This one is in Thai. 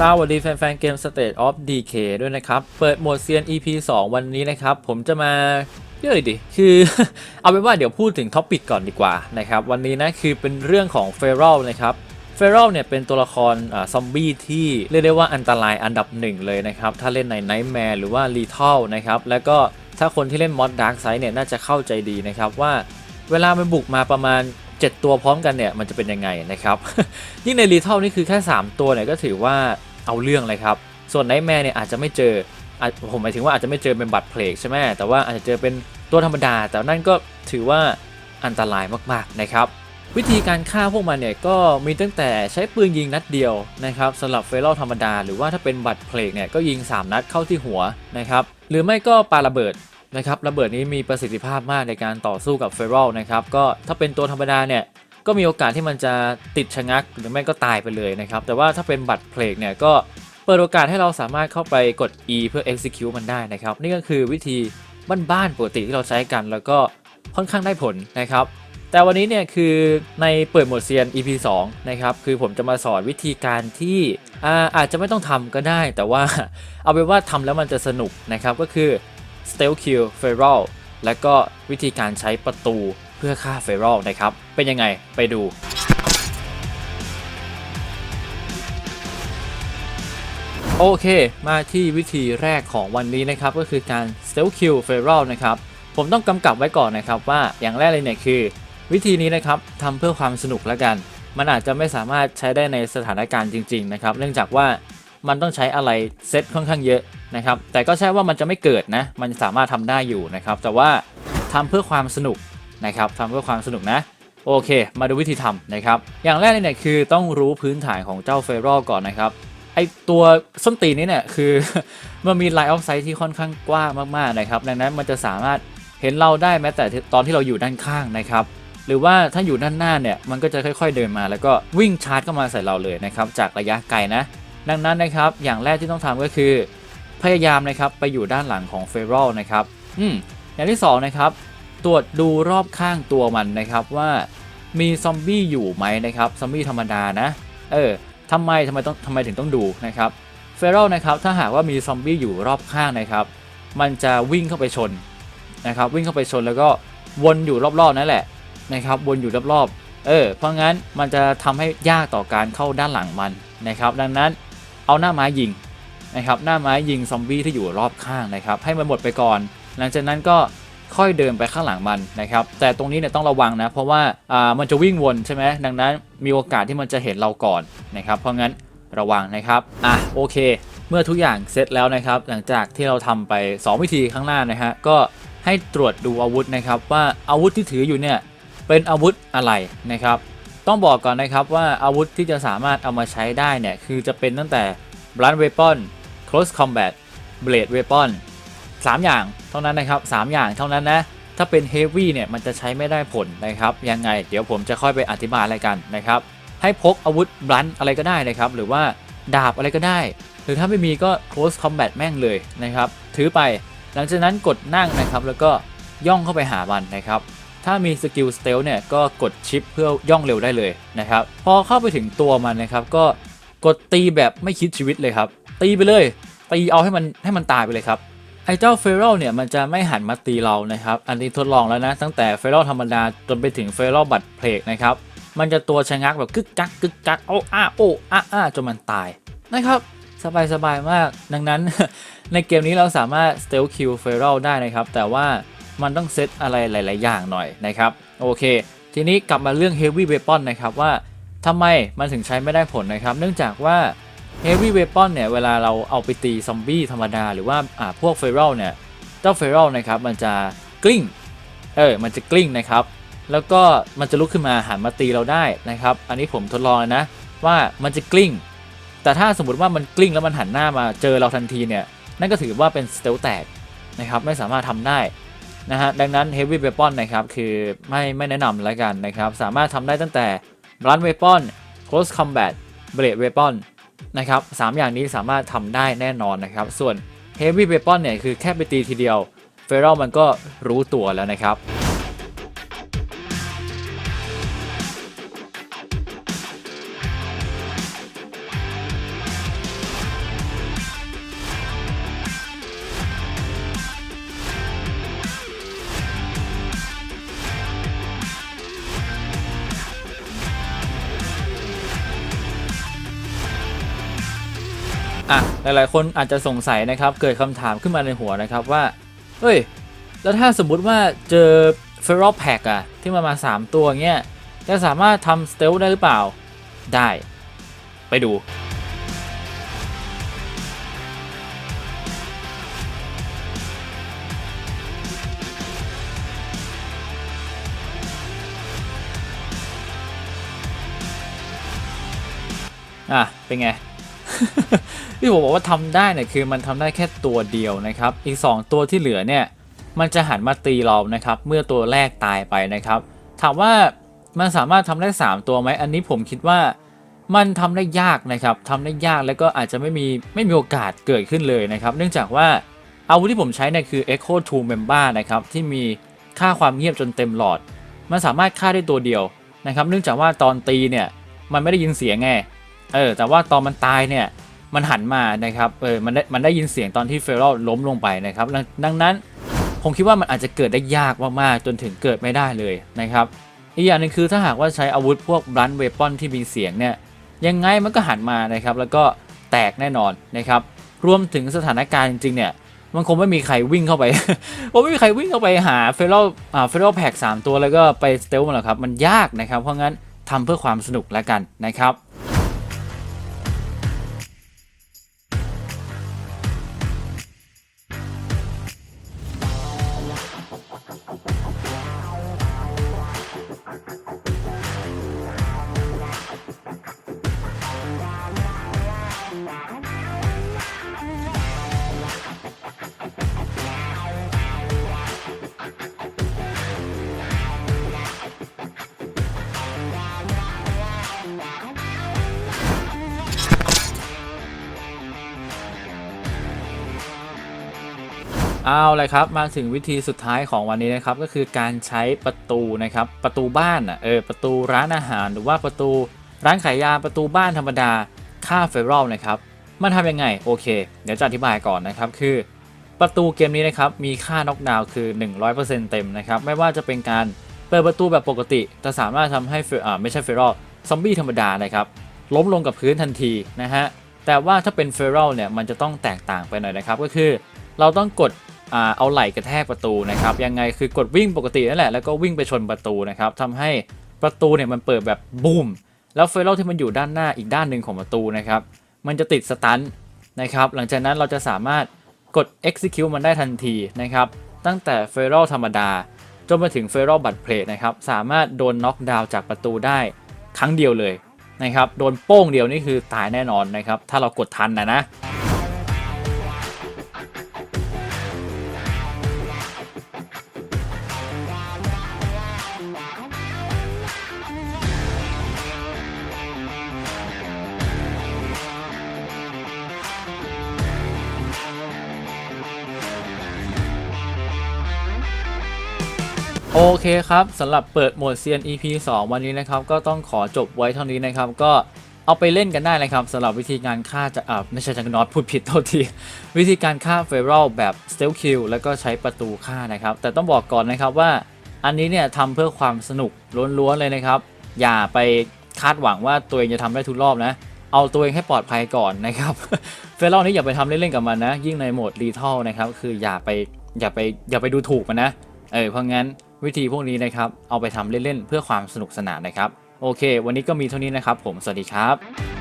สวัสดีแฟนๆ เกม State of Decay ด้วยนะครับ เปิดโหมดเซียน EP 2 วันนี้นะครับ ผมจะมาเยอะดิคือ เอาเป็นว่าเดี๋ยวพูดถึงท็อปิกก่อนดีกว่านะครับ วันนี้นะคือเป็นเรื่องของเฟร a l นะครับเฟร a l เนี่ยเป็นตัวละครอซอมบี้ที่เรียกได้ว่าอันตรายอันดับหนึ่งเลยนะครับ ถ้าเล่นใน Nightmare หรือว่า Lethal นะครับ แล้วก็ถ้าคนที่เล่นมอด Dark Side เนี่ยน่าจะเข้าใจดีนะครับว่าเวลามันบุกมาประมาณ7 ตัวพร้อมกันเนี่ยมันจะเป็นยังไงนะครับ ยิ่งในรีเทลนี่คือแค่ 3 ตัวเนี่ยก็ถือว่า เอาเรื่องเลยครับ ส่วนไนท์แมร์เนี่ยอาจจะไม่เจอผมหมายถึงว่าอาจจะไม่เจอเป็นบัตรเพลกใช่ไหมแต่ว่าอาจจะเจอเป็นตัวธรรมดา แต่นั่นก็ถือว่าอันตรายมากๆนะครับ วิธีการฆ่าพวกมันเนี่ยก็มีตั้งแต่ใช้ปืนยิงนัดเดียวนะครับสำหรับเฟร a l ธรรมดา หรือว่าถ้าเป็นบัตรเพลกเนี่ยก็ยิง 3 นัดเข้าที่หัวนะครับหรือไม่ก็ปาระเบิดนะครับระเบิดนี้มีประสิทธิภาพมากในการต่อสู้กับเฟร a l นะครับก็ถ้าเป็นตัวธรรมดาเนี่ย ก็มีโอกาสที่มันจะติดชะงักหรือไม่ก็ตายไปเลยนะครับ แต่ว่าถ้าเป็นบัตรเพลกเนี่ยก็เปิดโอกาสให้เราสามารถเข้าไปกด E เพื่อ execute มันได้นะครับ นี่ก็คือวิธีบ้านๆปกติที่เราใช้กัน แล้วก็ค่อนข้างได้ผลนะครับ แต่วันนี้เนี่ยคือในเปิดหมดเซียน EP 2 นะครับ คือผมจะมาสอนวิธีการที่อาอาจจะไม่ต้องทำก็ได้ แต่ว่าเอาเป็นว่าทำแล้วมันจะสนุกนะครับ ก็คือ stealth kill feral และก็วิธีการใช้ประตู เพื่อฆ่าเฟร a l นะครับ เป็นยังไงไปดูโอเค มาที่วิธีแรกของวันนี้นะครับ ก็คือการ stealth kill f e r a l นะครับ ผมต้องกำกับไว้ก่อนนะครับว่าอย่างแรกเลยเนี่ยคือ วิธีนี้นะครับทำเพื่อความสนุกแล้วกัน มันอาจจะไม่สามารถใช้ได้ในสถานการณ์จริง ๆ นะครับ เนื่องจากว่ามันต้องใช้อะไรเซตค่อนข้างเยอะนะครับ แต่ก็ใช่ว่ามันจะไม่เกิดนะ มันสามารถทำได้อยู่นะครับ แต่ว่าทำเพื่อความสนุก นะครับทำเพื่อความสนุกนะโอเค มาดูวิธีทำนะครับ อย่างแรกเนี่ยคือต้องรู้พื้นฐานของเจ้าเฟร a l ก่อนนะครับ ไอตัวส้นตีนนี้เนี่ยคือ มันมีไลน์ออฟไซต์ที่ค่อนข้างกว้างมากๆนะครับ ดังนั้นมันจะสามารถเห็นเราได้แม้แต่ตอนที่เราอยู่ด้านข้างนะครับ หรือว่าถ้าอยู่ด้านหน้าเนี่ยมันก็จะค่อย ๆเดินมา แล้วก็วิ่งชาร์จเข้ามาใส่เราเลยนะครับ จากระยะไกลนะ ดังนั้นนะครับ อย่างแรกที่ต้องทำก็คือ พยายามนะครับไปอยู่ด้านหลังของเฟร a l นะครับ อืมอย่างที่สองนะครับ ตรวจดูรอบข้างตัวมันนะครับว่ามีซอมบี้อยู่ไหมนะครับซอมบี้ธรรมดานะ เออทำไมทำไมต้องทำไมถึงต้องดูนะครับเฟร a l นะครับถ้าหากว่ามีซอมบี้อยู่รอบข้างนะครับ มันจะวิ่งเข้าไปชนนะครับ วิ่งเข้าไปชนแล้วก็วนอยู่รอบๆนั่นแหละนะครับ วนอยู่รอบๆเออเพราะงั้นมันจะทำให้ยากต่อการเข้าด้านหลังมันนะครับ ดังนั้นเอาหน้าไม้ยิงนะครับ หน้าไม้ยิงซอมบี้ที่อยู่รอบข้างนะครับ ให้มันหมดไปก่อน หลังจากนั้นก็ ค่อยเดินไปข้างหลังมันนะครับแต่ตรงนี้เนี่ยต้องระวังนะ เพราะว่าอ่ามันจะวิ่งวนใช่ไหมดังนั้นมีโอกาสที่มันจะเห็นเราก่อนนะครับเพราะงั้นระวังนะครับอะโอเค เมื่อทุกอย่างเสร็จแล้วนะครับ หลังจากที่เราทำไป 2 วิธีข้างหน้านะฮะก็ให้ตรวจดูอาวุธนะครับ ว่าอาวุธที่ถืออยู่เนี่ยเป็นอาวุธอะไรนะครับ ต้องบอกก่อนนะครับว่าอาวุธที่จะสามารถเอามาใช้ได้เนี่ยคือจะเป็นตั้งแต่ blunt weapon close combat blade weapon 3 อย่างเท่านั้นนะครับ3อย่างเท่านั้นนะถ้าเป็น Heavy เนี่ยมันจะใช้ไม่ได้ผลนะครับยังไงเดี๋ยวผมจะค่อยไปอธิบายอะไรกันนะครับให้พกอาวุธบลันอะไรก็ได้นะครับหรือว่าดาบอะไรก็ได้ หรือถ้าไม่มีก็ close combat แม่งเลยนะครับถือไปหลังจากนั้นกดนั่งนะครับแล้วก็ย่องเข้าไปหามันนะครับถ้ามีสกิลสเตลเนี่ยก็กดชิปเพื่อย่องเร็วได้เลยนะครับพอเข้าไปถึงตัวมันนะครับก็กดตีแบบไม่คิดชีวิตเลยครับตีไปเลยตีเอาให้มันให้มันตายไปเลยครับ ไอเจ้าเฟร a l เนี่ยมันจะไม่หันมาตีเรานะครับ อันนี้ทดลองแล้วนะ ตั้งแต่เฟร a l ธรรมดาจนไปถึงเฟร a l บัตรเพลกนะครับ มันจะตัวชะงักแบบกึกกักกึกกักโอ้อ้าโอ้อ้าอ้าจนมันตายนะครับ สบายสบายมาก ดังนั้น ในเกมนี้เราสามารถ stealth kill f e r a l ได้นะครับ แต่ว่ามันต้องเซตอะไรหลาย ๆ อย่างหน่อยนะครับ โอเค ทีนี้กลับมาเรื่อง heavy weapon นะครับว่าทำไมมันถึงใช้ไม่ได้ผลนะครับ เนื่องจากว่า Heavy Weapon เนี่ยเวลาเราเอาไปตีซอมบี้ธรรมดา หรือว่าอ่าพวกเฟร a l เนี่ยเจ้าเฟร a l นะครับมันจะกลิ้งเออมันจะกลิ้งนะครับ แล้วก็มันจะลุกขึ้นมาหันมาตีเราได้นะครับ อันนี้ผมทดลองนะว่ามันจะกลิ้ง แต่ถ้าสมมติว่ามันกลิ้งแล้วมันหันหน้ามาเจอเราทันทีเนี่ยนั่นก็ถือว่าเป็นสเตลแตกนะครับไม่สามารถทำได้นะฮะดังนั้น Heavy Weapon นะครับคือไม่ไม่แนะนำแล้วกันนะครับสามารถทำได้ตั้งแต่ Blunt Weapon Close Combat Blade Weapon น นะครับสามอย่างนี้สามารถทำได้แน่นอนนะครับ ส่วน Heavy Weapon เนี่ยคือแค่ไปตีทีเดียวเฟรลมันก็รู้ตัวแล้วนะครับ อะหลายๆ คนอาจจะสงสัยนะครับ เกิดคำถามขึ้นมาในหัวนะครับว่าเฮ้ย แล้วถ้าสมมุติว่าเจอ Feral Pack อะที่มันมา 3 ตัวเงี้ย จะสามารถทำสเตลได้หรือเปล่า ได้ ไปดูอะเป็นไง ที่ผมบอกว่าทำได้เนี่ยคือมันทำได้แค่ตัวเดียวนะครับ อีก 2 ตัวที่เหลือเนี่ยมันจะหันมาตีเรานะครับ เมื่อตัวแรกตายไปนะครับ ถามว่ามันสามารถทำได้ 3 ตัวไหมอันนี้ผมคิดว่ามันทำได้ยากนะครับทำได้ยากแล้วก็อาจจะไม่มีไม่มีโอกาสเกิดขึ้นเลยนะครับ เนื่องจากว่าอาวุธที่ผมใช้เนี่ยคือ Echo 2 Member นะครับที่มีค่าความเงียบจนเต็มหลอด มันสามารถฆ่าได้ตัวเดียวนะครับ เนื่องจากว่าตอนตีเนี่ยมันไม่ได้ยินเสียงไง เออแต่ว่าตอนมันตายเนี่ยมันหันมานะครับเออมันได้มันได้ยินเสียงตอนที่เฟร l ล้มลงไปนะครับดังนั้นผมคิดว่ามันอาจจะเกิดได้ยากมากๆจนถึงเกิดไม่ได้เลยนะครับอีกอย่างหนึงคือถ้าหากว่าใช้อาวุธพวกบลันเวปอนที่มีเสียงเนี่ยยังไงมันก็หันมานะครับแล้วก็แตกแน่นอนนะครับรวมถึงสถานการณ์จริงๆเนี่ยมันคงไม่มีใครวิ่งเข้าไปผมไม่มีใครวิ่งเข้าไปหาเฟร l อ่าเฟร l แพ็กสามตัวแล้วก็ไปสเตลมันหรอกครับมันยากนะครับเพราะงั้นทำเพื่อความสนุกแล้วกันนะครับ เอาเลยครับมาถึงวิธีสุดท้ายของวันนี้นะครับก็คือการใช้ประตูนะครับประตูบ้านอะเออประตูร้านอาหารหรือว่าประตูร้านขายยาประตูบ้านธรรมดาค่าเฟร a ลนะครับมันทำยังไงโอเค เดี๋ยวจะอธิบายก่อนนะครับคือประตูเกมนี้นะครับมีค่าน็อกดาวน์คือ 100%เต็มนะครับไม่ว่าจะเป็นการเปิดประตูแบบปกติจะสามารถทำให้เอ่าไม่ใช่เฟร a ลซอมบี้ธรรมดานะครับล้มลงกับพื้นทันทีนะฮะแต่ว่าถ้าเป็นเฟร a ลเนี่ยมันจะต้องแตกต่างไปหน่อยนะครับก็คือเราต้องกด เอาไหล่กระแทกประตูนะครับยังไงคือกดวิ่งปกตินั่นแหละแล้วก็วิ่งไปชนประตูนะครับทำให้ประตูเนี่ยมันเปิดแบบบูมแล้วเฟร l ที่มันอยู่ด้านหน้าอีกด้านหนึ่งของประตูนะครับมันจะติดสตันนะครับหลังจากนั้นเราจะสามารถกด execute มันได้ทันทีนะครับตั้งแต่เฟร l ธรรมดาจนไปถึงเฟร l บัตเพลทนะครับสามารถโดนน็อกดาวน์จากประตูได้ครั้งเดียวเลยนะครับโดนโป้งเดียวนี่คือตายแน่นอนนะครับถ้าเรากดทันนะนะ โอเคครับสำหรับเปิดโหมด CN EP 2 วันนี้นะครับก็ต้องขอจบไว้เท่านี้นะครับ ก็เอาไปเล่นกันได้นะครับสำหรับวิธีการฆ่าจะอ่าไม่ใช่จังนอตพูดผิดโทษที วิธีการฆ่าเฟร l แบบ Stealth Kill แล้วก็ใช้ประตูฆ่านะครับ แต่ต้องบอกก่อนนะครับว่า อันนี้เนี่ยทำเพื่อความสนุกล้วนๆเลยนะครับ อย่าไปคาดหวังว่าตัวเองจะทำได้ทุกรอบนะ เอาตัวเองให้ปลอดภัยก่อนนะครับเฟร l นี้อย่าไปทำเล่นๆกับมันนะ ยิ่งในโหมดรีทัลนะครับคืออย่าไปอย่าไปอย่าไปดูถูกมันนะเออเพราะงั้น วิธีพวกนี้นะครับเอาไปทำเล่นๆเพื่อความสนุกสนานนะครับ โอเค วันนี้ก็มีเท่านี้นะครับ ผมสวัสดีครับ